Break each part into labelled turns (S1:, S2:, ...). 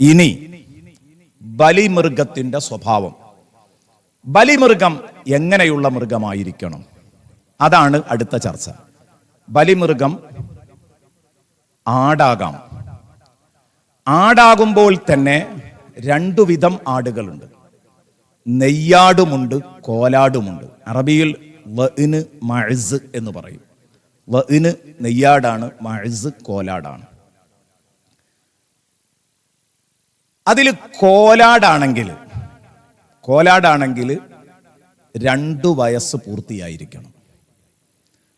S1: ഇനി ബലിമൃഗത്തിന്റെ സ്വഭാവം. ബലിമൃഗം എങ്ങനെയുള്ള മൃഗമായിരിക്കണം? അതാണ് അടുത്ത ചർച്ച. ബലിമൃഗം ആടാകാം. ആടാകുമ്പോൾ തന്നെ രണ്ടു വിധം ആടുകളുണ്ട്. നെയ്യാടുമുണ്ട് കോലാടുമുണ്ട്. അറബിയിൽ വഇന് മഴസ് എന്ന് പറയും. വഇന് നെയ്യാടാണ് മഴസ് കോലാടാണ്. അതിൽ കോലാടാണെങ്കിൽ കോലാടാണെങ്കിൽ രണ്ടു വയസ്സ് പൂർത്തിയായിരിക്കണം.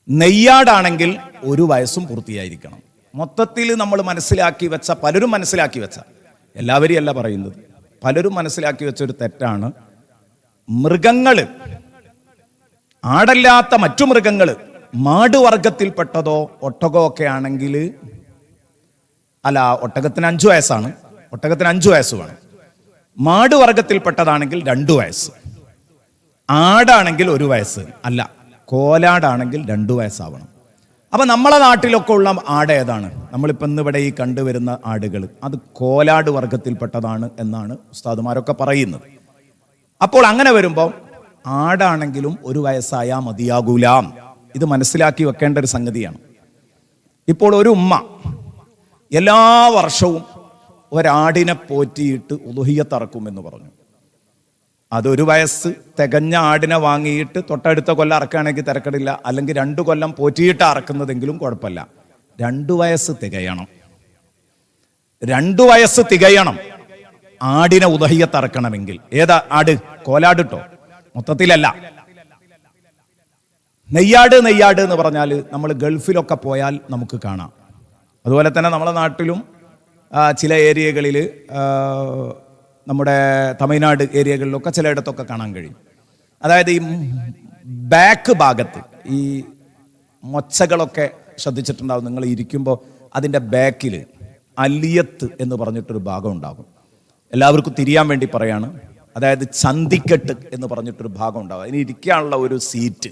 S1: നെയ്യാടാണെങ്കിൽ ഒരു വയസ്സും പൂർത്തിയായിരിക്കണം. മൊത്തത്തിൽ നമ്മൾ മനസ്സിലാക്കി വെച്ച പലരും മനസ്സിലാക്കി വെച്ച എല്ലാവരും അല്ല പറയുന്നത് പലരും മനസ്സിലാക്കി വെച്ച ഒരു തെറ്റാണ്. മൃഗങ്ങൾ ആടല്ലാത്ത മറ്റു മൃഗങ്ങൾ മാടുവർഗത്തിൽപ്പെട്ടതോ ഒട്ടകോ ഒക്കെ ആണെങ്കിൽ അല്ല ഒട്ടകത്തിന് അഞ്ചു വയസ്സാണ്. ഒട്ടകത്തിന് അഞ്ചു വയസ്സ് വേണം. മാടുവർഗത്തിൽപ്പെട്ടതാണെങ്കിൽ രണ്ടു വയസ്സ്. ആടാണെങ്കിൽ ഒരു വയസ്സ്. അല്ല കോലാടാണെങ്കിൽ രണ്ടു വയസ്സാവണം. അപ്പൊ നമ്മളെ നാട്ടിലൊക്കെ ഉള്ള ആട് ഏതാണ്? നമ്മളിപ്പോൾ ഇന്നിവിടെ ഈ കണ്ടുവരുന്ന ആടുകൾ അത് കോലാട് വർഗത്തിൽപ്പെട്ടതാണ് എന്നാണ് ഉസ്താദുമാരൊക്കെ പറയുന്നത്. അപ്പോൾ അങ്ങനെ വരുമ്പോൾ ആടാണെങ്കിലും ഒരു വയസ്സായാൽ മതിയാകൂലാം. ഇത് മനസ്സിലാക്കി വെക്കേണ്ട ഒരു സംഗതിയാണ്. ഇപ്പോൾ ഒരു ഉമ്മ എല്ലാ വർഷവും ഒരാടിനെ പോറ്റിയിട്ട് ഉലുഹിയത്തറക്കുമെന്ന് പറഞ്ഞു. അതൊരു വയസ്സ് തികഞ്ഞ ആടിനെ വാങ്ങിയിട്ട് തൊട്ടടുത്ത കൊല്ലം അറക്കുകയാണെങ്കിൽ തിരക്കടില്ല. അല്ലെങ്കിൽ രണ്ടു കൊല്ലം പോറ്റിയിട്ട് അറക്കുന്നതെങ്കിലും കുഴപ്പമില്ല. രണ്ടു വയസ്സ് തികയണം. രണ്ടു വയസ്സ് തികയണം ആടിനെ ഉദഹിയത്തറക്കണമെങ്കിൽ ഏതാ ആട്? കോലാടിട്ടോ മൊത്തത്തിലല്ല. നെയ്യാട് നെയ്യാട് എന്ന് പറഞ്ഞാൽ നമ്മൾ ഗൾഫിലൊക്കെ പോയാൽ നമുക്ക് കാണാം. അതുപോലെ തന്നെ നമ്മുടെ നാട്ടിലും ചില ഏരിയകളിൽ നമ്മുടെ തമിഴ്നാട് ഏരിയകളിലൊക്കെ ചിലയിടത്തൊക്കെ കാണാൻ കഴിയും. അതായത് ഈ ബാക്ക് ഭാഗത്ത് ഈ മൊച്ചകളൊക്കെ ശ്രദ്ധിച്ചിട്ടുണ്ടാവും. നിങ്ങൾ ഇരിക്കുമ്പോൾ അതിന്റെ ബാക്കിൽ അലിയത്ത് എന്ന് പറഞ്ഞിട്ടൊരു ഭാഗം ഉണ്ടാകും. എല്ലാവർക്കും തിരിയാൻ വേണ്ടി പറയാണ്. അതായത് ചന്തിക്കെട്ട് എന്ന് പറഞ്ഞിട്ടൊരു ഭാഗം ഉണ്ടാകും. അതിന് ഇരിക്കാനുള്ള ഒരു സീറ്റ്.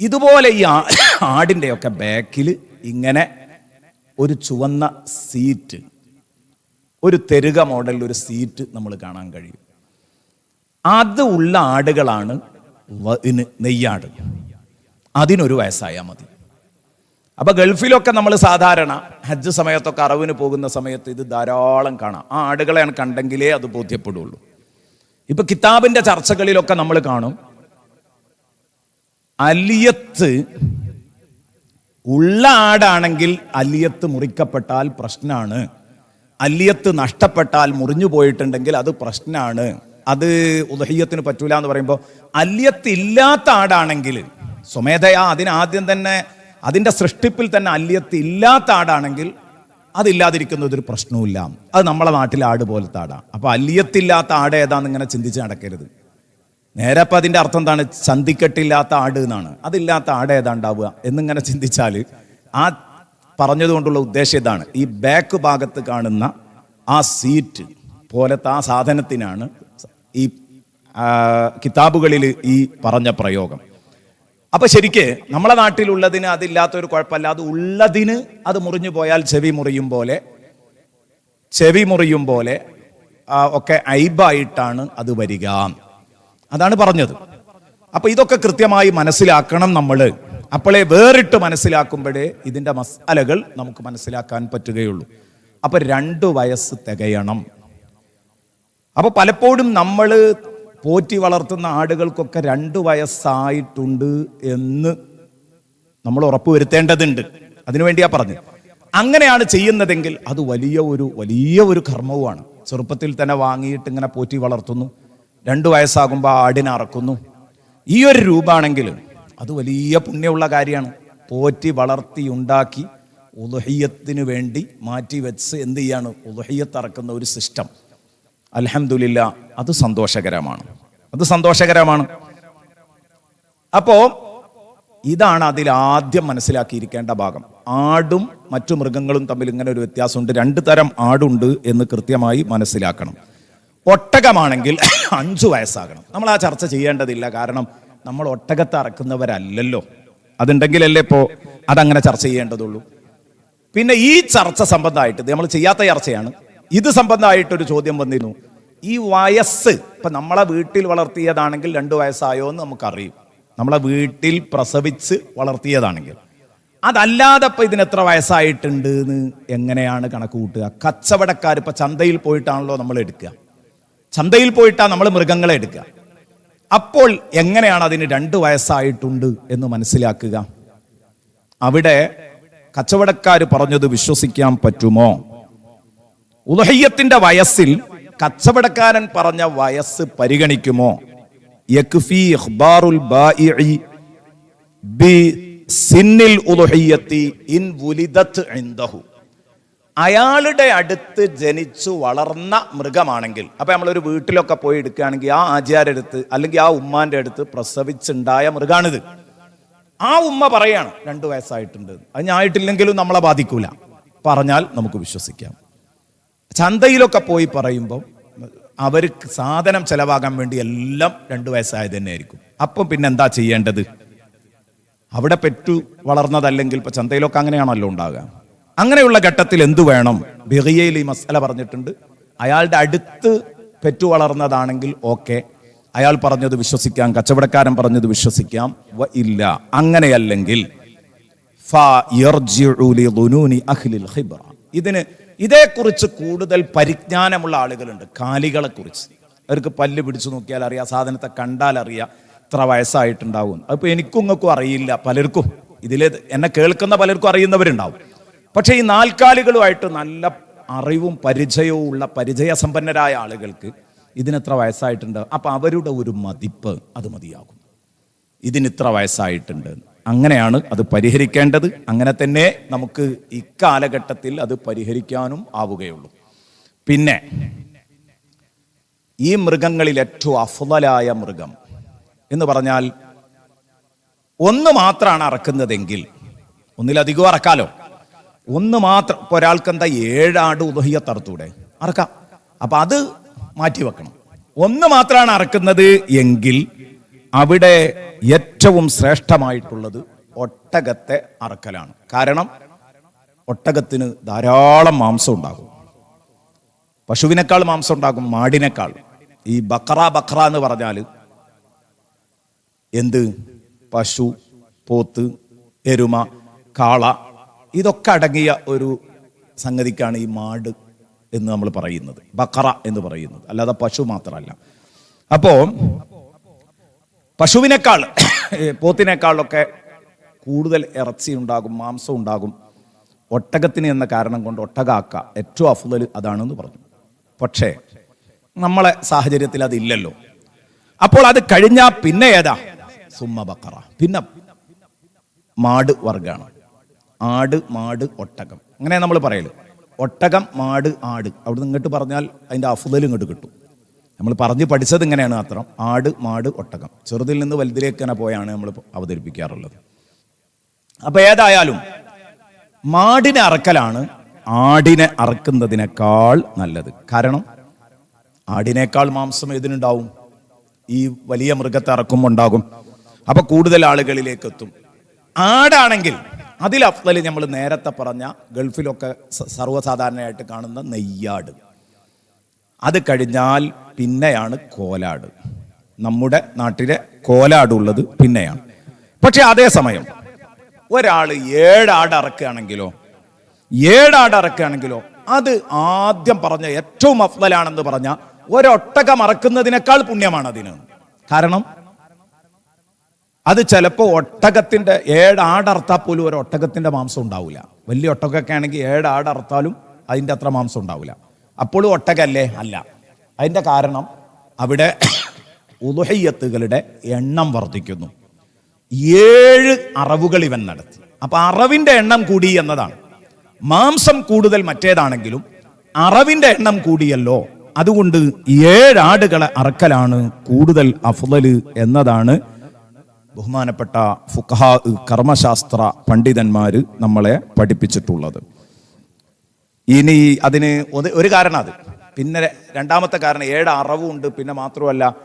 S1: ഇതുപോലെ ഈ ആടിന്റെയൊക്കെ ബാക്കിൽ ഇങ്ങനെ ഒരു ചുവന്ന സീറ്റ് ഒരു തെരുക മോഡലിൽ ഒരു സീറ്റ് നമ്മൾ കാണാൻ കഴിയും. അത് ഉള്ള ആടുകളാണ് നെയ്യാട്. അതിനൊരു വയസ്സായാൽ മതി. അപ്പൊ ഗൾഫിലൊക്കെ നമ്മൾ സാധാരണ ഹജ്ജ് സമയത്തൊക്കെ അറവിന് പോകുന്ന സമയത്ത് ഇത് ധാരാളം കാണാം. ആ ആടുകളെയാണ് കണ്ടെങ്കിലേ അത് ബോധ്യപ്പെടുള്ളൂ. ഇപ്പൊ കിതാബിന്റെ ചർച്ചകളിലൊക്കെ നമ്മൾ കാണും. അലിയത്ത് ഉള്ള ആടാണെങ്കിൽ അല്ലിയത്ത് മുറിക്കപ്പെട്ടാൽ പ്രശ്നമാണ് അല്ലിയത്ത് നഷ്ടപ്പെട്ടാൽ മുറിഞ്ഞു പോയിട്ടുണ്ടെങ്കിൽ അത് പ്രശ്നമാണ് അത് ഉദഹീയത്തിന് പറ്റൂല എന്ന് പറയുമ്പോൾ അല്ലിയത്ത് ഇല്ലാത്ത ആടാണെങ്കിൽ സ്വമേധയാ അതിനാദ്യം തന്നെ അതിന്റെ സൃഷ്ടിപ്പിൽ തന്നെ അല്ലിയത്ത് ഇല്ലാത്ത ആടാണെങ്കിൽ അതില്ലാതിരിക്കുന്നത് ഒരു പ്രശ്നവുമില്ല. അത് നമ്മളെ നാട്ടിലെ ആട് പോലത്തെ ആടാണ് അപ്പൊ അല്ലിയത്തില്ലാത്ത ആട് ഏതാണെന്ന് ഇങ്ങനെ ചിന്തിച്ച് നടക്കരുത്. നേരെ അപ്പം അതിന്റെ അർത്ഥം എന്താണ്? ചന്തിക്കെട്ടില്ലാത്ത ആട് എന്നാണ്. അതില്ലാത്ത ആട് ഏതാ ഉണ്ടാവുക എന്നിങ്ങനെ ചിന്തിച്ചാൽ ആ പറഞ്ഞതുകൊണ്ടുള്ള ഉദ്ദേശം ഇതാണ്. ഈ ബാക്ക് ഭാഗത്ത് കാണുന്ന ആ സീറ്റ് പോലത്തെ ആ സാധനത്തിനാണ് ഈ കിതാബുകളിൽ ഈ പറഞ്ഞ പ്രയോഗം. അപ്പൊ ശരിക്ക് നമ്മളെ നാട്ടിലുള്ളതിന് അതില്ലാത്തൊരു കുഴപ്പമില്ല. അത് ഉള്ളതിന് അത് മുറിഞ്ഞു പോയാൽ ചെവി മുറിയും പോലെ ചെവി മുറിയും പോലെ ഒക്കെ ഐബായിട്ടാണ് അത് വരിക. അതാണ് പറഞ്ഞത്. അപ്പൊ ഇതൊക്കെ കൃത്യമായി മനസ്സിലാക്കണം നമ്മൾ അപ്പോളെ വേറിട്ട് മനസ്സിലാക്കുമ്പോഴേ ഇതിന്റെ മസാലകൾ നമുക്ക് മനസ്സിലാക്കാൻ പറ്റുകയുള്ളൂ. അപ്പൊ രണ്ടു വയസ്സ് തികയണം. അപ്പൊ പലപ്പോഴും നമ്മൾ പോറ്റി വളർത്തുന്ന ആടുകൾക്കൊക്കെ രണ്ട് വയസ്സായിട്ടുണ്ട് എന്ന് നമ്മൾ ഉറപ്പുവരുത്തേണ്ടതുണ്ട് അതിനുവേണ്ടിയാ പറഞ്ഞു അങ്ങനെയാണ് ചെയ്യുന്നതെങ്കിൽ അത് വലിയ ഒരു വലിയ ഒരു കർമ്മവുമാണ്. ചെറുപ്പത്തിൽ തന്നെ വാങ്ങിയിട്ട് ഇങ്ങനെ പോറ്റി വളർത്തുന്നു. രണ്ട് വയസ്സാകുമ്പോൾ ആടിനെ അറക്കുന്നു. ഈ ഒരു രൂപമാണെങ്കിൽ അത് വലിയ പുണ്യമുള്ള കാര്യമാണ്. പോറ്റി വളർത്തി ഉണ്ടാക്കി ഉദഹയ്യത്തിന് വേണ്ടി മാറ്റി വെച്ച് എന്ത് ചെയ്യാണ്? ഉദഹയ്യത്ത് അറക്കുന്ന ഒരു സിസ്റ്റം. അലഹമുല്ല അത് സന്തോഷകരമാണ്. അത് സന്തോഷകരമാണ്. അപ്പോ ഇതാണ് അതിൽ ആദ്യം മനസ്സിലാക്കിയിരിക്കേണ്ട ഭാഗം. ആടും മറ്റു മൃഗങ്ങളും തമ്മിൽ ഇങ്ങനെ ഒരു വ്യത്യാസമുണ്ട്. രണ്ട് തരം ആടുണ്ട് എന്ന് കൃത്യമായി മനസ്സിലാക്കണം. ഒട്ടകമാണെങ്കിൽ അഞ്ചു വയസ്സാകണം. നമ്മൾ ആ ചർച്ച ചെയ്യേണ്ടതില്ല. കാരണം നമ്മൾ ഒട്ടകത്ത് അറക്കുന്നവരല്ലല്ലോ. അതുണ്ടെങ്കിലല്ലേ ഇപ്പോൾ അതങ്ങനെ ചർച്ച ചെയ്യേണ്ടതുള്ളൂ. പിന്നെ ഈ ചർച്ച സംബന്ധമായിട്ട് നമ്മൾ ചെയ്യാത്ത ചർച്ചയാണ്. ഇത് സംബന്ധമായിട്ടൊരു ചോദ്യം വന്നിരുന്നു. ഈ വയസ്സ് ഇപ്പൊ നമ്മളെ വീട്ടിൽ വളർത്തിയതാണെങ്കിൽ രണ്ട് വയസ്സായോ എന്ന് നമുക്കറിയും. നമ്മളെ വീട്ടിൽ പ്രസവിച്ച് വളർത്തിയതാണെങ്കിൽ. അതല്ലാതെ ഇപ്പൊ ഇതിന് എത്ര വയസ്സായിട്ടുണ്ട് എന്ന് എങ്ങനെയാണ് കണക്ക് കൂട്ടുക? കച്ചവടക്കാർ ഇപ്പൊ ചന്തയിൽ പോയിട്ടാണല്ലോ നമ്മൾ എടുക്കുക. ചന്തയിൽ പോയിട്ടാ നമ്മൾ മൃഗങ്ങളെ എടുക്കുക. അപ്പോൾ എങ്ങനെയാണ് അതിന് രണ്ട് വയസ്സായിട്ടുണ്ട് എന്ന് മനസ്സിലാക്കുക? അവിടെ കച്ചവടക്കാർ പറഞ്ഞത് വിശ്വസിക്കാൻ പറ്റുമോ? ഉദഹയ്യത്തിന്റെ വയസ്സിൽ കച്ചവടക്കാരൻ പറഞ്ഞ വയസ്സ് പരിഗണിക്കുമോ? ഇൻ അയാളുടെ അടുത്ത് ജനിച്ചു വളർന്ന മൃഗമാണെങ്കിൽ അപ്പം നമ്മളൊരു വീട്ടിലൊക്കെ പോയി എടുക്കുകയാണെങ്കിൽ ആ ആചാരുടെ അടുത്ത് അല്ലെങ്കിൽ ആ ഉമ്മാന്റെ അടുത്ത് പ്രസവിച്ചുണ്ടായ മൃഗമാണിത് ആ ഉമ്മ പറയാണ് രണ്ടു വയസ്സായിട്ടുണ്ട്. അത് ഞായിട്ടില്ലെങ്കിലും നമ്മളെ ബാധിക്കൂല. പറഞ്ഞാൽ നമുക്ക് വിശ്വസിക്കാം. ചന്തയിലൊക്കെ പോയി പറയുമ്പോൾ അവർക്ക് സാധനം ചെലവാകാൻ വേണ്ടി എല്ലാം രണ്ടു വയസ്സായത് തന്നെ ആയിരിക്കും അപ്പം പിന്നെ എന്താ ചെയ്യേണ്ടത്? അവിടെ പെറ്റു വളർന്നതല്ലെങ്കിൽ ഇപ്പൊ ചന്തയിലൊക്കെ അങ്ങനെയാണല്ലോ ഉണ്ടാകുക അങ്ങനെയുള്ള ഘട്ടത്തിൽ എന്തു വേണം? ബിറിയയിൽ ഈ മസാല പറഞ്ഞിട്ടുണ്ട്. അയാളുടെ അടുത്ത് പെറ്റു വളർന്നതാണെങ്കിൽ ഓക്കെ. അയാൾ പറഞ്ഞത് വിശ്വസിക്കാം കച്ചവടക്കാരൻ പറഞ്ഞത് വിശ്വസിക്കാം. ഇല്ല. അങ്ങനെയല്ലെങ്കിൽ. ഇതിന് ഇതേക്കുറിച്ച് കൂടുതൽ പരിജ്ഞാനമുള്ള ആളുകളുണ്ട് കാലികളെ കുറിച്ച് അവർക്ക് പല്ല് പിടിച്ചു നോക്കിയാൽ അറിയാം സാധനത്തെ കണ്ടാൽ അറിയാം ഇത്ര വയസ്സായിട്ടുണ്ടാവും. അതിപ്പോ എനിക്കും ഇങ്ങൾക്കും അറിയില്ല പലർക്കും. ഇതിൽ എന്നെ കേൾക്കുന്ന പലർക്കും അറിയുന്നവരുണ്ടാവും. പക്ഷേ ഈ നാൽക്കാലികളുമായിട്ട് നല്ല അറിവും പരിചയവും ഉള്ള പരിചയസമ്പന്നരായ ആളുകൾക്ക് ഇതിനെത്ര വയസ്സായിട്ടുണ്ട്? അപ്പൊ അവരുടെ ഒരു മതിപ്പ് അത് മതിയാകും. ഇതിന് ഇത്ര വയസ്സായിട്ടുണ്ട്. അങ്ങനെയാണ് അത് പരിഹരിക്കേണ്ടത്. അങ്ങനെ തന്നെ നമുക്ക് ഇക്കാലഘട്ടത്തിൽ അത് പരിഹരിക്കാനും ആവുകയുള്ളൂ. പിന്നെ ഈ മൃഗങ്ങളിൽ ഏറ്റവും അഫുതലായ മൃഗം എന്ന് പറഞ്ഞാൽ ഒന്ന് മാത്രമാണ് അറക്കുന്നതെങ്കിൽ ഒന്നിലധികം അറക്കാലോ? ഒന്ന് മാത്രം ഇപ്പൊ ഒരാൾക്ക് എന്താ ഏഴാട് ഉദഹിയ തറുത്തൂടെ? അറക്കാം. അപ്പൊ അത് മാറ്റി വെക്കണം. ഒന്ന് മാത്രമാണ് അറക്കുന്നത് എങ്കിൽ അവിടെ ഏറ്റവും ശ്രേഷ്ഠമായിട്ടുള്ളത് ഒട്ടകത്തെ അറക്കലാണ്. കാരണം ഒട്ടകത്തിന് ധാരാളം മാംസം ഉണ്ടാകും. പശുവിനേക്കാൾ മാംസം ഉണ്ടാകും മാടിനേക്കാൾ. ഈ ബക്ര ബക്ര എന്ന് പറഞ്ഞാൽ എന്ത്? പശു പോത്ത് എരുമ കാള ഇതൊക്കെ അടങ്ങിയ ഒരു സംഗതിക്കാണ് ഈ മാട് എന്ന് നമ്മൾ പറയുന്നത്. ബക്കറ എന്ന് പറയുന്നത്. അല്ലാതെ പശു മാത്രമല്ല. അപ്പോ പശുവിനേക്കാൾ പോത്തിനേക്കാളൊക്കെ കൂടുതൽ ഇറച്ചി ഉണ്ടാകും മാംസം ഉണ്ടാകും. ഒട്ടകത്തിന് എന്ന കാരണം കൊണ്ട് ഒട്ടകാക്ക ഏറ്റവും അഫുതൽ അതാണെന്ന് പറഞ്ഞു. പക്ഷേ നമ്മളെ സാഹചര്യത്തിൽ അതില്ലല്ലോ. അപ്പോൾ അത് കഴിഞ്ഞാൽ പിന്നെ ഏതാ? സുമ്മ ബക്കറ. പിന്നെ മാട് വർഗാണ് ആട് മാട് ഒട്ടകം. അങ്ങനെ നമ്മൾ പറയൽ. ഒട്ടകം മാട് ആട്. അവിടെ ഇങ്ങോട്ട് പറഞ്ഞാൽ അതിന്റെ അഫുതൽ ഇങ്ങോട്ട് കിട്ടും. നമ്മൾ പറഞ്ഞ് പഠിച്ചത് ഇങ്ങനെയാണ് മാത്രം. ആട് മാട് ഒട്ടകം. ചെറുതിൽ നിന്ന് വലുതിലേക്ക് തന്നെ പോയാണ് നമ്മൾ അവതരിപ്പിക്കാറുള്ളത്. അപ്പൊ ഏതായാലും മാടിനെ അറക്കലാണ് ആടിനെ അറക്കുന്നതിനേക്കാൾ നല്ലത്. കാരണം ആടിനേക്കാൾ മാംസം ഏതിനുണ്ടാവും? ഈ വലിയ മൃഗത്തെ അറക്കുമ്പോൾ ഉണ്ടാകും. അപ്പൊ കൂടുതൽ ആളുകളിലേക്ക് എത്തും. ആടാണെങ്കിൽ അതിൽ അഫ്ലൽ നമ്മൾ നേരത്തെ പറഞ്ഞ ഗൾഫിലൊക്കെ സർവസാധാരണയായിട്ട് കാണുന്ന നെയ്യാട്. അത് കഴിഞ്ഞാൽ പിന്നെയാണ് കോലാട്. നമ്മുടെ നാട്ടിലെ കോലാടുള്ളത് പിന്നെയാണ്. പക്ഷെ അതേസമയം ഒരാൾ ഏഴാട് അറക്കുകയാണെങ്കിലോ ഏഴാട് അറക്കുകയാണെങ്കിലോ അത് ആദ്യം പറഞ്ഞ ഏറ്റവും അഫ്ലലാണെന്ന് പറഞ്ഞ ഒരൊട്ടകം അറക്കുന്നതിനേക്കാൾ പുണ്യമാണ് അതിന്. കാരണം അത് ചിലപ്പോൾ ഒട്ടകത്തിന്റെ ഏഴ് ആടർത്താൽ പോലും ഒരു ഒട്ടകത്തിന്റെ മാംസം ഉണ്ടാവില്ല വലിയ ഒട്ടകൊക്കെ ആണെങ്കിൽ ഏഴ് ആടർത്താലും അതിന്റെ അത്ര മാംസം ഉണ്ടാവില്ല അപ്പോഴും ഒട്ടകല്ലേ? അല്ല. അതിന്റെ കാരണം അവിടെ ഉദുഹയ്യത്തുകളുടെ എണ്ണം വർദ്ധിക്കുന്നു. ഏഴ് അറവുകൾ ഇവൻ നടത്തി. അപ്പൊ അറവിന്റെ എണ്ണം കൂടി എന്നതാണ്. മാംസം കൂടുതൽ മറ്റേതാണെങ്കിലും അറവിന്റെ എണ്ണം കൂടിയല്ലോ. അതുകൊണ്ട് ഏഴാടുകളെ അറക്കലാണ് കൂടുതൽ അഫ്ലല് എന്നതാണ് ബഹുമാനപ്പെട്ട ഫുഖഹാ കർമ്മശാസ്ത്ര പണ്ഡിതന്മാർ നമ്മളെ പഠിപ്പിച്ചിട്ടുള്ളത്. ഇനി അതിന് ഒരു- കാരണം അത്. പിന്നെ രണ്ടാമത്തെ കാരണം ഏഴ് അറവുണ്ട് പിന്നെ മാത്രമല്ല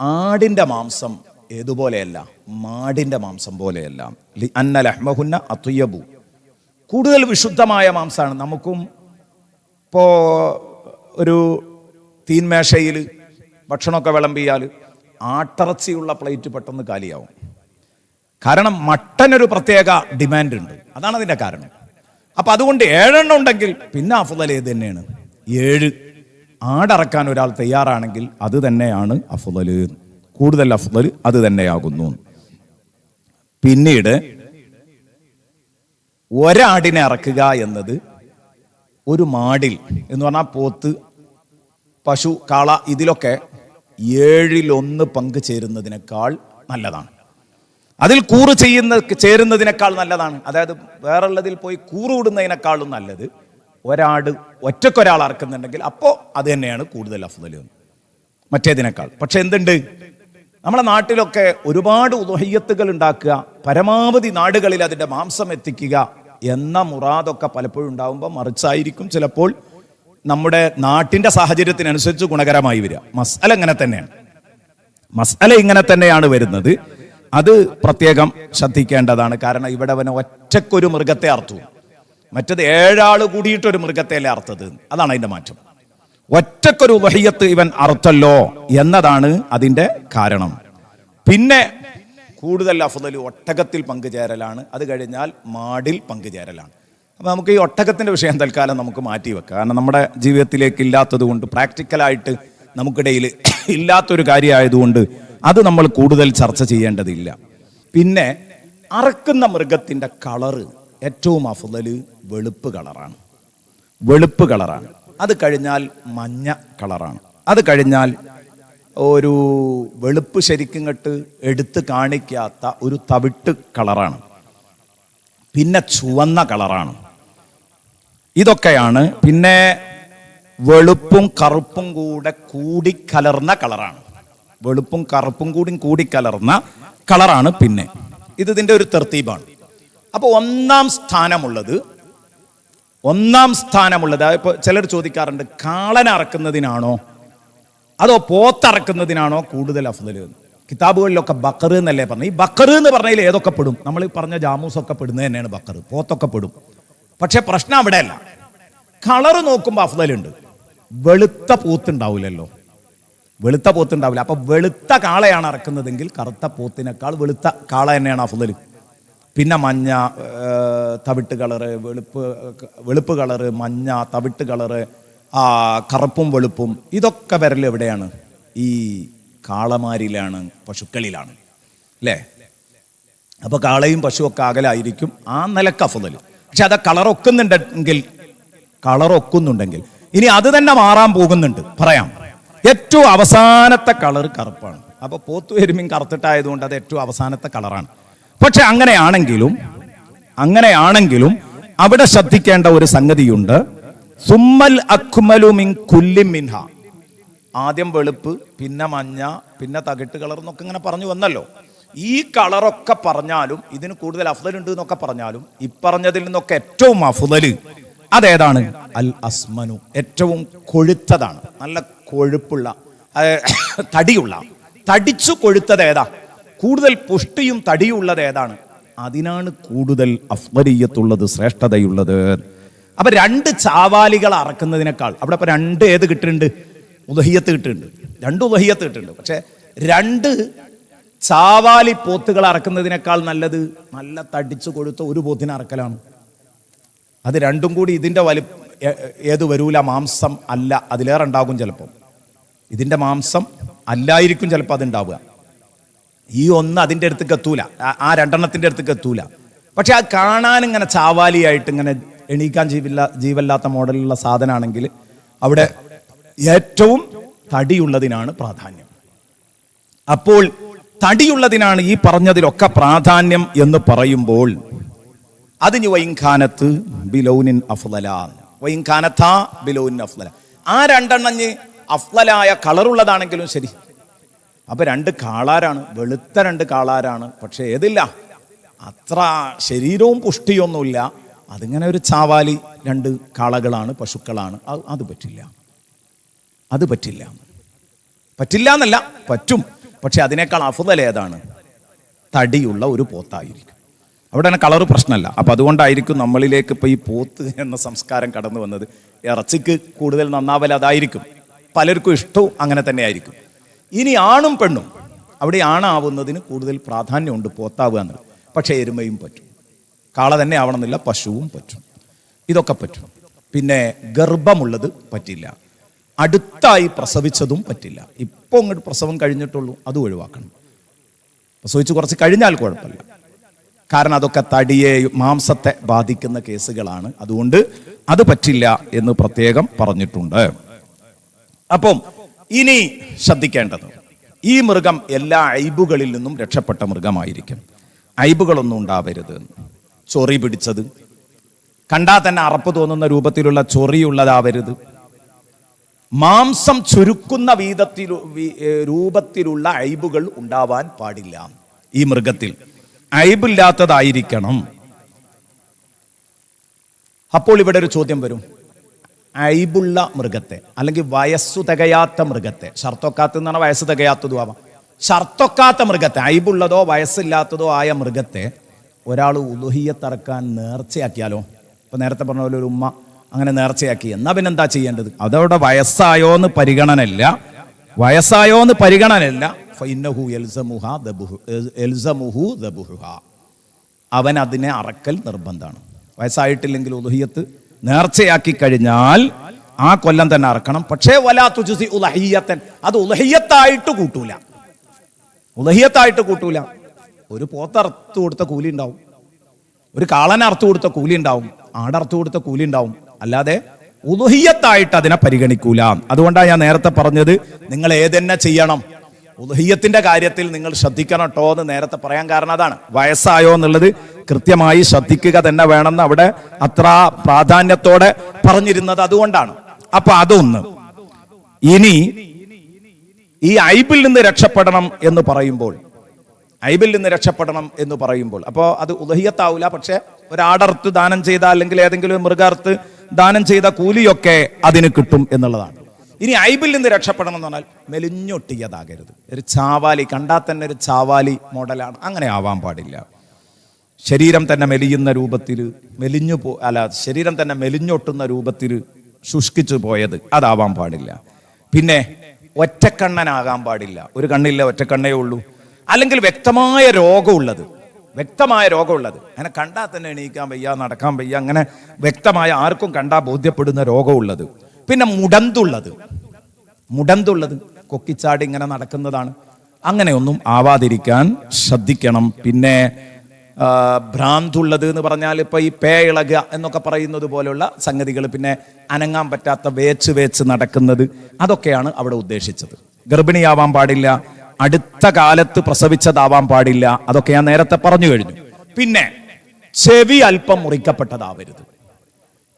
S1: ആടിന്റെ മാംസം ഏതുപോലെയല്ല? മാടിന്റെ മാംസം പോലെയല്ല. അന്ന ലഹ്മഹുന്ന അത്തുയബു കൂടുതൽ വിശുദ്ധമായ മാംസമാണ് നമുക്കും ഇപ്പോ ഒരു തീൻമേശയിൽ ഭക്ഷണമൊക്കെ വിളമ്പിയാൽ ആട്ടിറച്ചിയുള്ള പ്ലേറ്റ് പെട്ടെന്ന് കാലിയാവും. കാരണം മട്ടനൊരു പ്രത്യേക ഡിമാൻഡ് ഉണ്ട് അതാണ് അതിന്റെ കാരണം. അപ്പം അതുകൊണ്ട് ഏഴെണ്ണം ഉണ്ടെങ്കിൽ പിന്നെ അഫുദൽ ഏത് തന്നെയാണ്? ഏഴ്. ആടറക്കാൻ ഒരാൾ തയ്യാറാണെങ്കിൽ അത് തന്നെയാണ് അഫുദൽ. കൂടുതൽ അഫുദൽ അത് തന്നെയാകുന്നു. പിന്നീട് ഒരാടിനെ അറക്കുക എന്നത് ഒരു മാടിൽ എന്ന് പറഞ്ഞാൽ പോത്ത് പശു കാള ഇതിലൊക്കെ ഏഴിലൊന്ന് പങ്ക് ചേരുന്നതിനേക്കാൾ നല്ലതാണ്. അതിൽ കൂറ് ചെയ്യുന്ന ചേരുന്നതിനേക്കാൾ നല്ലതാണ്. അതായത് വേറുള്ളതിൽ പോയി കൂറ് വിടുന്നതിനേക്കാളും നല്ലത് ഒരാട് ഒറ്റക്കൊരാൾ അറക്കുന്നുണ്ടെങ്കിൽ അപ്പോൾ അത് തന്നെയാണ് കൂടുതൽ അഫ്ദൽ മറ്റേതിനേക്കാൾ. പക്ഷെ എന്തുണ്ട്? നമ്മുടെ നാട്ടിലൊക്കെ ഒരുപാട് ഉദഹയ്യത്തുകൾ ഉണ്ടാക്കുക പരമാവധി നാടുകളിൽ അതിന്റെ മാംസം എത്തിക്കുക എന്ന മുറാദൊക്കെ പലപ്പോഴും ഉണ്ടാകുമ്പോൾ മറിച്ചായിരിക്കും ചിലപ്പോൾ നമ്മുടെ നാട്ടിന്റെ സാഹചര്യത്തിനനുസരിച്ച് ഗുണകരമായി വരിക. മസാല ഇങ്ങനെ തന്നെയാണ്. മസാല ഇങ്ങനെ തന്നെയാണ് വരുന്നത്. അത് പ്രത്യേകം ശ്രദ്ധിക്കേണ്ടതാണ്. കാരണം ഇവിടെ അവന് ഒറ്റക്കൊരു മൃഗത്തെ അർത്തു മറ്റത് ഏഴാൾ കൂടിയിട്ടൊരു മൃഗത്തെയല്ലേ അർത്ഥത് അതാണ് അതിന്റെ മാറ്റം. ഒറ്റക്കൊരു വഹിയത്ത് ഇവൻ അർത്ഥല്ലോ എന്നതാണ് അതിന്റെ കാരണം. പിന്നെ കൂടുതൽ അഫുദൽ ഒട്ടകത്തിൽ പങ്കുചേരലാണ്. അത് കഴിഞ്ഞാൽ മാടിൽ പങ്കുചേരലാണ്. അപ്പോൾ നമുക്ക് ഈ ഒട്ടകത്തിന്റെ വിഷയം തൽക്കാലം നമുക്ക് മാറ്റി വെക്കാം. കാരണം നമ്മുടെ ജീവിതത്തിലേക്ക് ഇല്ലാത്തത് കൊണ്ട് പ്രാക്ടിക്കലായിട്ട് നമുക്കിടയിൽ ഇല്ലാത്തൊരു കാര്യമായതുകൊണ്ട് അത് നമ്മൾ കൂടുതൽ ചർച്ച ചെയ്യേണ്ടതില്ല. പിന്നെ അറക്കുന്ന മൃഗത്തിന്റെ കളറ് ഏറ്റവും അഫുതൽ വെളുപ്പ് കളറാണ്. വെളുപ്പ് കളറാണ്. അത് കഴിഞ്ഞാൽ മഞ്ഞ കളറാണ്. അത് കഴിഞ്ഞാൽ ഒരു വെളുപ്പ് ശരിക്കും കെട്ട് എടുത്ത് കാണിക്കാത്ത ഒരു തവിട്ട് കളറാണ്. പിന്നെ ചുവന്ന കളറാണ്. ഇതൊക്കെയാണ് പിന്നെ വെളുപ്പും കറുപ്പും കൂടെ കൂടിക്കലർന്ന കളറാണ്. വെളുപ്പും കറുപ്പും കൂടി കൂടി കലർന്ന കളറാണ് പിന്നെ. ഇത് ഇതിന്റെ ഒരു തെർത്തീബാണ്. അപ്പോൾ ഒന്നാം സ്ഥാനമുള്ളത് ഒന്നാം സ്ഥാനമുള്ളത് ഇപ്പൊ ചിലർ ചോദിക്കാറുണ്ട് കാളൻ അറക്കുന്നതിനാണോ? അതോ പോത്തറക്കുന്നതിനാണോ കൂടുതൽ അഫ്ദൽ? എന്ന് കിതാബുകളിലൊക്കെ ബക്കർ എന്നല്ലേ പറഞ്ഞു ഈ ബക്കർ എന്ന് പറഞ്ഞതിൽ ഏതൊക്കെ പെടും? നമ്മൾ പറഞ്ഞ ജാമൂസൊക്കെ പെടുന്നത് തന്നെയാണ് ബക്കർ പോത്തൊക്കെ പെടും. പക്ഷെ പ്രശ്നം അവിടെയല്ല. കളറ് നോക്കുമ്പോൾ അഫ്ദലുണ്ട്. വെളുത്ത പൂത്തുണ്ടാവില്ലല്ലോ വെളുത്ത പോത്തുണ്ടാവില്ല. അപ്പൊ വെളുത്ത കാളയാണ് ഇറക്കുന്നതെങ്കിൽ കറുത്ത പോത്തിനേക്കാൾ വെളുത്ത കാള തന്നെയാണ് അഫുദൽ പിന്നെ മഞ്ഞ തവിട്ട് കളറ് വെളുപ്പ് വെളുപ്പ് കളറ് മഞ്ഞ തവിട്ട് കളറ് കറുപ്പും വെളുപ്പും ഇതൊക്കെ വരൽ എവിടെയാണ്? ഈ കാളമാരിലാണ് പശുക്കളിലാണ്. അല്ലേ അപ്പൊ കാളയും പശുവൊക്കെ അകലായിരിക്കും ആ നിലയ്ക്ക് അഫുദൽ പക്ഷെ അത് കളർ ഒക്കുന്നുണ്ടെങ്കിൽ ഇനി അത് തന്നെ മാറാൻ പോകുന്നുണ്ട്. പറയാം. ഏറ്റവും അവസാനത്തെ കളർ കറുപ്പാണ്. അപ്പൊ പോത്തു എരുമീൻ കറുത്തിട്ടായതുകൊണ്ട് അത് ഏറ്റവും അവസാനത്തെ കളറാണ്. പക്ഷെ അങ്ങനെയാണെങ്കിലും അങ്ങനെയാണെങ്കിലും അവിടെ ശ്രദ്ധിക്കേണ്ട ഒരു സംഗതിയുണ്ട്. സുമ്മൽ അക്മലു മിൻ കുല്ലി മിൻഹ. ആദ്യം വെളുപ്പ് പിന്നെ മഞ്ഞ പിന്നെ തകിട്ട് കളർ എന്നൊക്കെ ഇങ്ങനെ പറഞ്ഞു വന്നല്ലോ. ഈ കളറൊക്കെ പറഞ്ഞാലും ഇതിന് കൂടുതൽ അഫ്ദൽ ഉണ്ട് എന്നൊക്കെ പറഞ്ഞാലും ഇപ്പറഞ്ഞതിൽ നിന്നൊക്കെ ഏറ്റവും അഫ്ദൽ അതേതാണ്? അൽ അസ്മനു. ഏറ്റവും കൊഴുത്തതാണ്. നല്ല കൊഴുപ്പുള്ള തടിയുള്ള. തടിച്ചു കൊഴുത്തത് ഏതാ? കൂടുതൽ പുഷ്ടിയും തടിയുള്ളത് ഏതാണ്? അതിനാണ് കൂടുതൽ അഫ്മരീയത്തുള്ളത് ശ്രേഷ്ഠതയുള്ളത്. അപ്പൊ രണ്ട് ചാവാലികൾ അറക്കുന്നതിനേക്കാൾ അവിടെ ഇപ്പൊ രണ്ട് ഏത് കിട്ടുന്നുണ്ട്? ഉദഹിയത്ത് കിട്ടുന്നുണ്ട്. രണ്ട് ഉദഹിയത്ത് കിട്ടുന്നുണ്ട്. പക്ഷെ രണ്ട് ചാവാലി പോത്തുകൾ അറക്കുന്നതിനേക്കാൾ നല്ലത് നല്ല തടിച്ചു കൊഴുത്ത ഒരു പോത്തിനെ അറക്കലാണ്. അത് രണ്ടും കൂടി ഇതിന്റെ വലി ഏത് വരൂല മാംസം അല്ല അതിലേറെ ഉണ്ടാകും ചിലപ്പം. ഇതിന്റെ മാംസം അല്ലായിരിക്കും ചിലപ്പോൾ അതുണ്ടാവുക ഈ ഒന്ന് അതിന്റെ അടുത്തേക്ക് എത്തൂല. ആ- രണ്ടെണ്ണത്തിന്റെ അടുത്തേക്ക് എത്തൂല. പക്ഷെ ആ കാണാൻ ഇങ്ങനെ ചാവാലിയായിട്ട് ഇങ്ങനെ എണീക്കാൻ ജീവില്ല ജീവല്ലാത്ത മോഡലുള്ള സാധനമാണെങ്കിൽ അവിടെ ഏറ്റവും തടിയുള്ളതിനാണ് പ്രാധാന്യം. അപ്പോൾ തടിയുള്ളതിനാണ് ഈ പറഞ്ഞതിലൊക്കെ പ്രാധാന്യം എന്ന് പറയുമ്പോൾ അതിന് വൈൻഖാനത്ത് ബിലൗനിൻ അഫ്ലല വൈൻഖാനത്ത ബിലൗനിൻ അഫ്ലല ആ രണ്ടെണ്ണഞ്ഞ് അഫ്ലലായ കളറുള്ളതാണെങ്കിലും ശരി. അപ്പൊ രണ്ട് കാളാരാണ് വെളുത്ത രണ്ട് കാളാരാണ് പക്ഷെ ഏതില്ല? അത്ര ശരീരവും പുഷ്ടിയൊന്നുമില്ല. അതിങ്ങനെ ഒരു ചാവാലി രണ്ട് കാളകളാണ് പശുക്കളാണ്. അത് പറ്റില്ല. അത് പറ്റില്ല. പറ്റില്ല എന്നല്ല പറ്റും. പക്ഷെ അതിനേക്കാൾ അഫുതൽ ഏതാണ്? തടിയുള്ള ഒരു പോത്തായിരിക്കും. അവിടെ കളറ് പ്രശ്നമല്ല. അപ്പോൾ അതുകൊണ്ടായിരിക്കും നമ്മളിലേക്ക് ഇപ്പോൾ ഈ പോത്ത് എന്ന സംസ്കാരം കടന്നു വന്നത്. ഇറച്ചിക്ക് കൂടുതൽ നന്നാവൽ അതായിരിക്കും. പലർക്കും ഇഷ്ടവും അങ്ങനെ തന്നെ ആയിരിക്കും ഇനി ആണും പെണ്ണും അവിടെ ആണാവുന്നതിന് കൂടുതൽ പ്രാധാന്യമുണ്ട് പോത്താവുക എന്നുള്ളത്. പക്ഷേ എരുമയും പറ്റും. കാള തന്നെ ആവണമെന്നില്ല പശുവും പറ്റും. ഇതൊക്കെ പറ്റും. പിന്നെ ഗർഭമുള്ളത് പറ്റില്ല. അടുത്തായി പ്രസവിച്ചതും പറ്റില്ല. ഇപ്പോൾ അങ്ങോട്ട് പ്രസവം കഴിഞ്ഞിട്ടുള്ളൂ അത് ഒഴിവാക്കണം. പ്രസവിച്ച് കുറച്ച് കഴിഞ്ഞാൽ കുഴപ്പമില്ല. കാരണം അതൊക്കെ തടിയെ മാംസത്തെ ബാധിക്കുന്ന കേസുകളാണ്. അതുകൊണ്ട് അത് പറ്റില്ല എന്ന് പ്രത്യേകം പറഞ്ഞിട്ടുണ്ട്. അപ്പം ഇനി ശ്രദ്ധിക്കേണ്ടത് ഈ മൃഗം എല്ലാ ഐബുകളിൽ നിന്നും രക്ഷപ്പെട്ട മൃഗമായിരിക്കും. ഐബുകളൊന്നും ഉണ്ടാവരുത്. ചൊറി പിടിച്ചത്. കണ്ടാൽ തന്നെ അറപ്പ് തോന്നുന്ന രൂപത്തിലുള്ള ചൊറിയുള്ളതാവരുത്. മാംസം ചുരുക്കുന്ന വീതത്തിൽ രൂപത്തിലുള്ള ഐബുകൾ ഉണ്ടാവാൻ പാടില്ല ഈ മൃഗത്തിൽ. ഐബില്ലാത്തതായിരിക്കണം അപ്പോൾ ഇവിടെ ഒരു ചോദ്യം വരും. അയബുള്ള മൃഗത്തെ അല്ലെങ്കിൽ വയസ്സു തികയാത്ത മൃഗത്തെ ഷർത്തൊക്കാത്ത വയസ്സ് തികയാത്തതും ആവാം. ഷർത്തൊക്കാത്ത മൃഗത്തെ അയബുള്ളതോ വയസ്സില്ലാത്തതോ ആയ മൃഗത്തെ ഒരാൾ ഉലുഹിയത്തറക്കാൻ നേർച്ചയാക്കിയാലോ? ഇപ്പൊ നേരത്തെ പറഞ്ഞ പോലെ ഒരു ഉമ്മ അങ്ങനെ നേർച്ചയാക്കി. എന്നാ പിന്നെന്താ ചെയ്യേണ്ടത്? അതവിടെ വയസ്സായോ എന്ന് പരിഗണനയില്ല. വയസ്സായോ എന്ന് പരിഗണനയില്ല. ഫൈനഹു എൽസമുഹ ദബുഹു എൽസമുഹു ദബുഹുഹ. അവൻ അതിനെ അറക്കൽ നിർബന്ധമാണ്. വയസ്സായിട്ടില്ലെങ്കിൽ ഉദഹിയത്ത് നേർച്ചയാക്കി കഴിഞ്ഞാൽ ആ കൊല്ലം തന്നെ അറക്കണം. പക്ഷേ വലാ തുജുസി ഉലഹിയത്തൻ അത് ഉലഹിയത്തായിട്ട് കൂട്ടൂല. ഉലഹിയത്തായിട്ട് കൂട്ടൂല. ഒരു പോത്തറുത്ത് കൊടുത്ത കൂലി ഉണ്ടാവും. ഒരു കാളനെ അറുത്ത് കൊടുത്ത കൂലി ഉണ്ടാവും. ആടർത്തു കൊടുത്ത കൂലി ഉണ്ടാവും. അല്ലാതെ ഉലുഹിയത്തായിട്ട് അതിനെ പരിഗണിക്കൂല. അതുകൊണ്ടാണ് ഞാൻ നേരത്തെ പറഞ്ഞത് നിങ്ങൾ ഏതെന്നെ ചെയ്യണം ഉലുഹിയത്തിന്റെ കാര്യത്തിൽ നിങ്ങൾ ശ്രദ്ധിക്കണം കേട്ടോ എന്ന് നേരത്തെ പറയാൻ കാരണം അതാണ്. വയസ്സായോ എന്നുള്ളത് കൃത്യമായി ശ്രദ്ധിക്കുക തന്നെ വേണമെന്ന് അവിടെ അത്ര പ്രാധാന്യത്തോടെ പറഞ്ഞിരുന്നത് അതുകൊണ്ടാണ്. അപ്പൊ അതൊന്ന്. ഇനി ഈ ഐബിൽ നിന്ന് രക്ഷപ്പെടണം എന്ന് പറയുമ്പോൾ ഐബിൽ നിന്ന് രക്ഷപ്പെടണം എന്ന് പറയുമ്പോൾ അപ്പോൾ അത് ഉദഹിയത്താവില്ല പക്ഷെ ഒരാടർത്ത് ദാനം ചെയ്ത അല്ലെങ്കിൽ ഏതെങ്കിലും മൃഗാർത്ത് ദാനം ചെയ്ത കൂലിയൊക്കെ അതിന് കിട്ടും എന്നുള്ളതാണ്. ഇനി ഐബിൽ നിന്ന് രക്ഷപ്പെടണം എന്ന് പറഞ്ഞാൽ മെലിഞ്ഞൊട്ടിയതാകരുത്. ഒരു ചാവാലി കണ്ടാൽ തന്നെ ഒരു ചാവാലി മോഡലാണ്. അങ്ങനെ ആവാൻ പാടില്ല. ശരീരം തന്നെ മെലിയുന്ന രൂപത്തിൽ മെലിഞ്ഞു പോ അല്ല ശരീരം തന്നെ മെലിഞ്ഞൊട്ടുന്ന രൂപത്തിൽ ശുഷ്കിച്ചു പോയത് അതാവാൻ പാടില്ല. പിന്നെ ഒറ്റക്കണ്ണനാകാൻ പാടില്ല. ഒരു കണ്ണില്ല ഒറ്റക്കണ്ണേ ഉള്ളൂ. അല്ലെങ്കിൽ വ്യക്തമായ രോഗമുള്ളത്. വ്യക്തമായ രോഗമുള്ളത്. അങ്ങനെ കണ്ടാൽ തന്നെ എണീക്കാൻ വയ്യ നടക്കാൻ വയ്യ അങ്ങനെ വ്യക്തമായ ആർക്കും കണ്ടാൽ ബോധ്യപ്പെടുന്ന രോഗമുള്ളത്. പിന്നെ മുടന്തുള്ളത്. മുടന്തുള്ളത് കൊക്കിച്ചാടി ഇങ്ങനെ നടക്കുന്നതാണ്. അങ്ങനെയൊന്നും ആവാതിരിക്കാൻ ശ്രദ്ധിക്കണം. പിന്നെ ഭ്രാന്തുള്ളത് എന്ന് പറഞ്ഞാൽ ഇപ്പൊ ഈ പേ ഇളകുക എന്നൊക്കെ പറയുന്നത് പോലെയുള്ള സംഗതികൾ പിന്നെ അനങ്ങാൻ പറ്റാത്ത വേച്ച് വേച്ച് നടക്കുന്നത് അതൊക്കെയാണ് അവിടെ ഉദ്ദേശിച്ചത്. ഗർഭിണിയാവാൻ പാടില്ല അടുത്ത കാലത്ത് പ്രസവിച്ചതാവാൻ പാടില്ല അതൊക്കെ ഞാൻ നേരത്തെ പറഞ്ഞു കഴിഞ്ഞു. പിന്നെ ചെവി അല്പം മുറിക്കപ്പെട്ടതാവരുത്.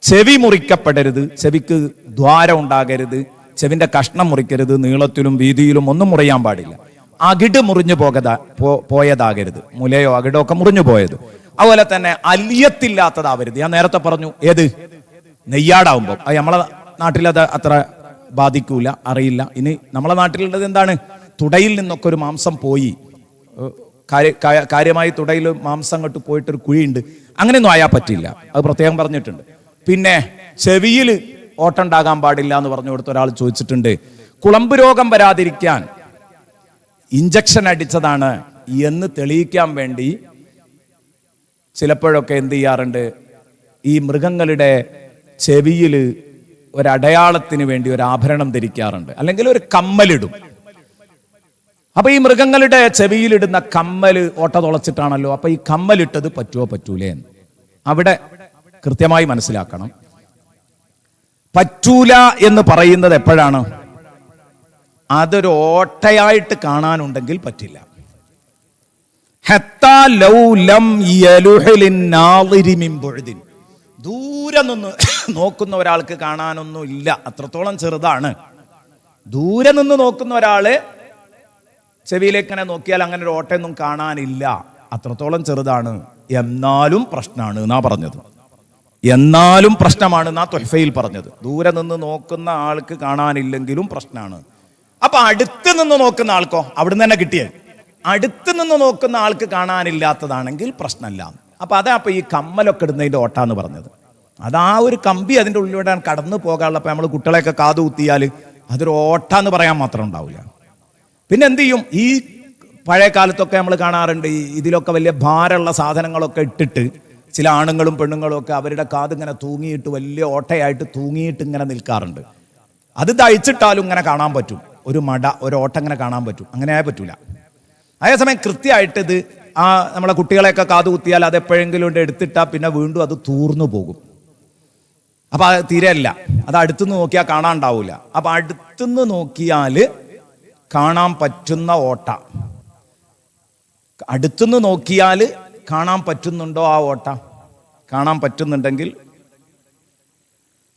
S1: ചെവി മുറിക്കപ്പെടരുത് ചെവിക്ക് ദ്വാരം ഉണ്ടാകരുത് ചെവിന്റെ കഷ്ണം മുറിക്കരുത് നീളത്തിലും വീതിയിലും ഒന്നും മുറിയാൻ പാടില്ല. അകിട് മുറിഞ്ഞു പോകതാ പോയതാകരുത്. മുലയോ അകിടോ ഒക്കെ മുറിഞ്ഞു പോയത്. അതുപോലെ തന്നെ അല്യത്തില്ലാത്തതാവരുത്. ഞാൻ നേരത്തെ പറഞ്ഞു ഏത്? നെയ്യാടാവുമ്പോൾ അത് നമ്മളെ നാട്ടിലത് അത്ര ബാധിക്കൂല അറിയില്ല. ഇനി നമ്മളെ നാട്ടിലുള്ളത് എന്താണ്? തുടയിൽ നിന്നൊക്കെ ഒരു മാംസം പോയി. കാര്യമായി തുടയിൽ മാംസം അങ്ങോട്ട് പോയിട്ടൊരു കുഴിയുണ്ട്. അങ്ങനെയൊന്നും ആയാൽ പറ്റില്ല. അത് പ്രത്യേകം പറഞ്ഞിട്ടുണ്ട്. പിന്നെ ചെവിയിൽ ഓട്ടുണ്ടാകാൻ പാടില്ല എന്ന് പറഞ്ഞു കൊടുത്ത ഒരാൾ ചോദിച്ചിട്ടുണ്ട് കുളമ്പ് രോഗം വരാതിരിക്കാൻ ഇഞ്ചക്ഷൻ അടിച്ചതാണ് എന്ന് തെളിയിക്കാൻ വേണ്ടി ചിലപ്പോഴൊക്കെ എന്ത് ചെയ്യാറുണ്ട്? ഈ മൃഗങ്ങളുടെ ചെവിയിൽ ഒരടയാളത്തിന് വേണ്ടി ഒരു ആഭരണം ധരിക്കാറുണ്ട്. അല്ലെങ്കിൽ ഒരു കമ്മലിടും. അപ്പൊ ഈ മൃഗങ്ങളുടെ ചെവിയിലിടുന്ന കമ്മൽ ഓട്ട തുളച്ചിട്ടാണല്ലോ. അപ്പൊ ഈ കമ്മലിട്ടത് പറ്റുമോ പറ്റൂലേ എന്ന്. അവിടെ കൃത്യമായി മനസ്സിലാക്കണം. പറ്റൂല എന്ന് പറയുന്നത് എപ്പോഴാണ്? അതൊരു ഓട്ടയായിട്ട് കാണാനുണ്ടെങ്കിൽ പറ്റില്ല. ദൂരെ നിന്ന് നോക്കുന്ന ഒരാൾക്ക് കാണാനൊന്നും ഇല്ല. അത്രത്തോളം ചെറുതാണ്. ദൂരെ നിന്ന് നോക്കുന്ന ഒരാൾ ചെവിയിലേക്ക് ഇങ്ങനെ നോക്കിയാൽ അങ്ങനെ ഒരു ഓട്ടയൊന്നും കാണാനില്ല. അത്രത്തോളം ചെറുതാണ്. എന്നാലും പ്രശ്നമാണ് എന്നാ പറഞ്ഞത്. എന്നാലും പ്രശ്നമാണ് എന്നാ തൊഹഫയിൽ പറഞ്ഞത്. ദൂരെ നിന്ന് നോക്കുന്ന ആൾക്ക് കാണാനില്ലെങ്കിലും പ്രശ്നമാണ്. അപ്പൊ അടുത്ത് നിന്ന് നോക്കുന്ന ആൾക്കോ? അവിടുന്ന് തന്നെ കിട്ടിയേ. അടുത്ത് നിന്ന് നോക്കുന്ന ആൾക്ക് കാണാനില്ലാത്തതാണെങ്കിൽ പ്രശ്നമല്ല. അപ്പൊ അതാ അപ്പൊ ഈ കമ്മലൊക്കെ ഇടുന്നതിന്റെ ഓട്ടാന്ന് പറഞ്ഞത്. അതാ ഒരു കമ്പി അതിന്റെ ഉള്ളിലൂടെ കടന്നു പോകാനുള്ള നമ്മൾ കുട്ടികളെയൊക്കെ കാതു കുത്തിയാൽ അതൊരു ഓട്ടാന്ന് പറയാൻ മാത്രം ഉണ്ടാവില്ല. പിന്നെ എന്ത് ചെയ്യും? ഈ പഴയ കാലത്തൊക്കെ നമ്മൾ കാണാറുണ്ട് ഇതിലൊക്കെ വലിയ ഭാരമുള്ള സാധനങ്ങളൊക്കെ ഇട്ടിട്ട് ചില ആണുങ്ങളും പെണ്ണുങ്ങളും ഒക്കെ അവരുടെ കാത് ഇങ്ങനെ തൂങ്ങിയിട്ട് വലിയ ഓട്ടയായിട്ട് തൂങ്ങിയിട്ട് ഇങ്ങനെ നിൽക്കാറുണ്ട്. അത് തയ്ച്ചിട്ടാലും ഇങ്ങനെ കാണാൻ പറ്റും. ഒരു മട ഒരു ഓട്ടം ഇങ്ങനെ കാണാൻ പറ്റും. അങ്ങനെ ആയാൽ പറ്റൂല. അതേസമയം കൃത്യമായിട്ട് ഇത് ആ നമ്മളെ കുട്ടികളെയൊക്കെ കാത് കുത്തിയാൽ അത് എപ്പോഴെങ്കിലും ഉണ്ട് എടുത്തിട്ടാൽ പിന്നെ വീണ്ടും അത് തൂർന്നു പോകും. അപ്പൊ അത് തീരെയല്ല അത് അടുത്തുനിന്ന് നോക്കിയാൽ കാണാണ്ടാവൂല. അപ്പൊ അടുത്തുനിന്ന് നോക്കിയാൽ കാണാൻ പറ്റുന്ന ഓട്ട. അടുത്തുനിന്ന് നോക്കിയാൽ കാണാൻ പറ്റുന്നുണ്ടോ ആ ഓട്ട? കാണാൻ പറ്റുന്നുണ്ടെങ്കിൽ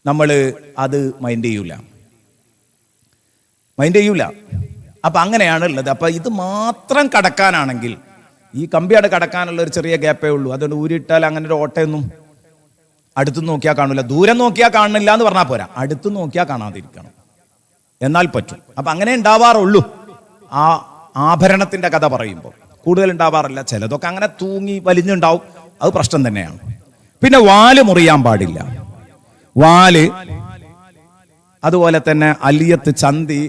S1: നമ്മൾ അത് മൈൻഡ് ചെയ്യൂല. മൈൻഡ് ചെയ്യൂല. അപ്പം അങ്ങനെയാണ് ഉള്ളത് അപ്പം ഇത് മാത്രം കടക്കാനാണെങ്കിൽ ഈ കമ്പിയാണ് കടക്കാനുള്ള ഒരു ചെറിയ ഗ്യാപ്പേ ഉള്ളൂ. അതുകൊണ്ട് ഊരിയിട്ടാൽ അങ്ങനെ ഒരു ഓട്ടയൊന്നും അടുത്ത് നോക്കിയാൽ കാണില്ല ദൂരം നോക്കിയാൽ കാണില്ല എന്ന് പറഞ്ഞാൽ പോരാ. അടുത്ത് നോക്കിയാൽ കാണാതിരിക്കണം. എന്നാൽ പറ്റും. അപ്പം അങ്ങനെ ഉണ്ടാവാറുള്ളൂ. ആ ആഭരണത്തിന്റെ കഥ പറയുമ്പോൾ. കൂടുതൽ ഉണ്ടാവാറില്ല ചിലതൊക്കെ അങ്ങനെ തൂങ്ങി വലിഞ്ഞുണ്ടാവും. അത് പ്രശ്നം തന്നെയാണ്. പിന്നെ വാൽ മുറിയാൻ പാടില്ല. വാൽ അതുപോലെ തന്നെ അലിയത്ത് ചന്തി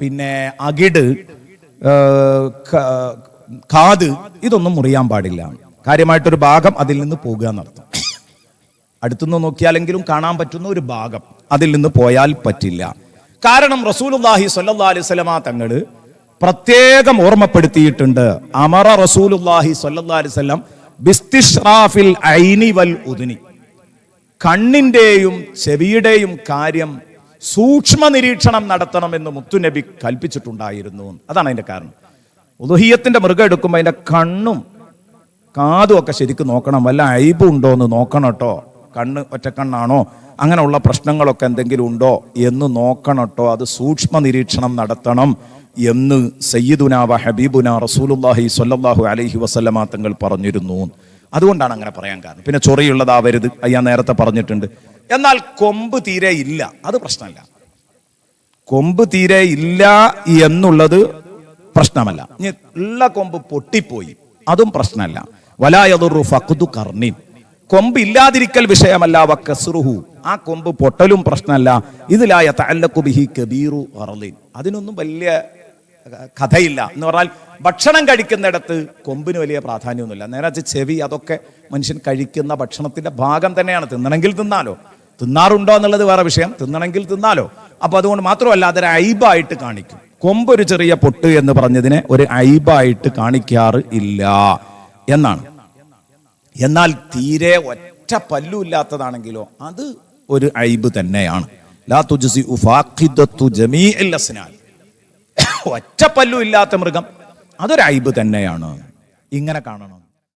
S1: പിന്നെ അകിട് കാത് ഇതൊന്നും മുറിയാൻ പാടില്ല. കാര്യമായിട്ടൊരു ഭാഗം അതിൽ നിന്ന് പോകുക എന്നർത്ഥം അടുത്തുനിന്ന് നോക്കിയാലെങ്കിലും കാണാൻ പറ്റുന്ന ഒരു ഭാഗം അതിൽ നിന്ന് പോയാൽ പറ്റില്ല. കാരണം റസൂലുല്ലാഹി സ്വല്ലല്ലാഹി അലൈഹി വസല്ലമ തങ്ങൾ പ്രത്യേകം ഓർമ്മപ്പെടുത്തിയിട്ടുണ്ട്. അമറ റസൂലുല്ലാഹി വസല്ലം ബിസ്തിഷ്റാഫിൽ ഐനി വൽ ഉദിനി. കണ്ണിന്റെയും ചെവിയുടെയും കാര്യം സൂക്ഷ്മ നിരീക്ഷണം നടത്തണമെന്ന് മുത്തുനബി കൽപ്പിച്ചിട്ടുണ്ടായിരുന്നു. അതാണ് അതിന്റെ കാരണം. ഉദുഹിയത്തിന്റെ മൃഗം എടുക്കുമ്പോൾ അതിന്റെ കണ്ണും കാതും ഒക്കെ ശരിക്കും നോക്കണം. വല്ല അയബുണ്ടോ എന്ന് നോക്കണം കേട്ടോ കണ്ണ് ഒറ്റക്കണ്ണാണോ? അങ്ങനെയുള്ള പ്രശ്നങ്ങളൊക്കെ എന്തെങ്കിലും ഉണ്ടോ എന്ന് നോക്കണം കേട്ടോ അത് സൂക്ഷ്മ നിരീക്ഷണം നടത്തണം. എന്ന് സയ്യിദുന വ ഹബീബുന റസൂലുല്ലാഹി സ്വല്ലല്ലാഹു അലഹി വസ്ലമാ തങ്ങൾ പറഞ്ഞിരുന്നു. അതുകൊണ്ടാണ് അങ്ങനെ പറയാൻ കാരണം. പിന്നെ ചൊറിയുള്ളതാവരുത്. അത് ഞാൻ നേരത്തെ പറഞ്ഞിട്ടുണ്ട്. എന്നാൽ കൊമ്പ് തീരെ ഇല്ല. അത് പ്രശ്നമല്ല. കൊമ്പ് തീരെ ഇല്ല എന്നുള്ളത് പ്രശ്നമല്ല. ഉള്ള കൊമ്പ് പൊട്ടിപ്പോയി. അതും പ്രശ്നമല്ല. വലായതുറു ഫക്കുതു കർണി കൊമ്പ് ഇല്ലാതിരിക്കൽ വിഷയമല്ല. വക്കസുറുഹു ആ കൊമ്പ് പൊട്ടലും പ്രശ്നമല്ല. ഇതിലായ തല്ലക്കുബിഹി ബിഹി കബീറു അറലിൻ അതിനൊന്നും വലിയ കഥയില്ല എന്ന് പറഞ്ഞാൽ ഭക്ഷണം കഴിക്കുന്നിടത്ത് കൊമ്പിന് വലിയ പ്രാധാന്യമൊന്നുമില്ല. നേരെ ചെവി അതൊക്കെ മനുഷ്യൻ കഴിക്കുന്ന ഭക്ഷണത്തിന്റെ ഭാഗം തന്നെയാണ്. തിന്നണമെങ്കിൽ തിന്നാലോ. തിന്നാറുണ്ടോ എന്നുള്ളത് വേറെ വിഷയം. തിന്നണമെങ്കിൽ തിന്നാലോ. അപ്പൊ അതുകൊണ്ട് മാത്രമല്ല അതൊരു ഐബായിട്ട് കാണിക്കും. കൊമ്പ് ഒരു ചെറിയ പൊട്ട് എന്ന് പറഞ്ഞതിനെ ഒരു ഐബായിട്ട് കാണിക്കാറ് ഇല്ല എന്നാണ്. എന്നാൽ തീരെ ഒറ്റ പല്ലു ഇല്ലാത്തതാണെങ്കിലോ അത് ഒരു ഐബ് തന്നെയാണ്. ലാ തുജ്സി ജമീഇൽ അസ്നാൻ. ഒറ്റ പല്ലു ഇല്ലാത്ത മൃഗം. അതൊരു ഐബ് തന്നെയാണ്. ഇങ്ങനെ കാണണം.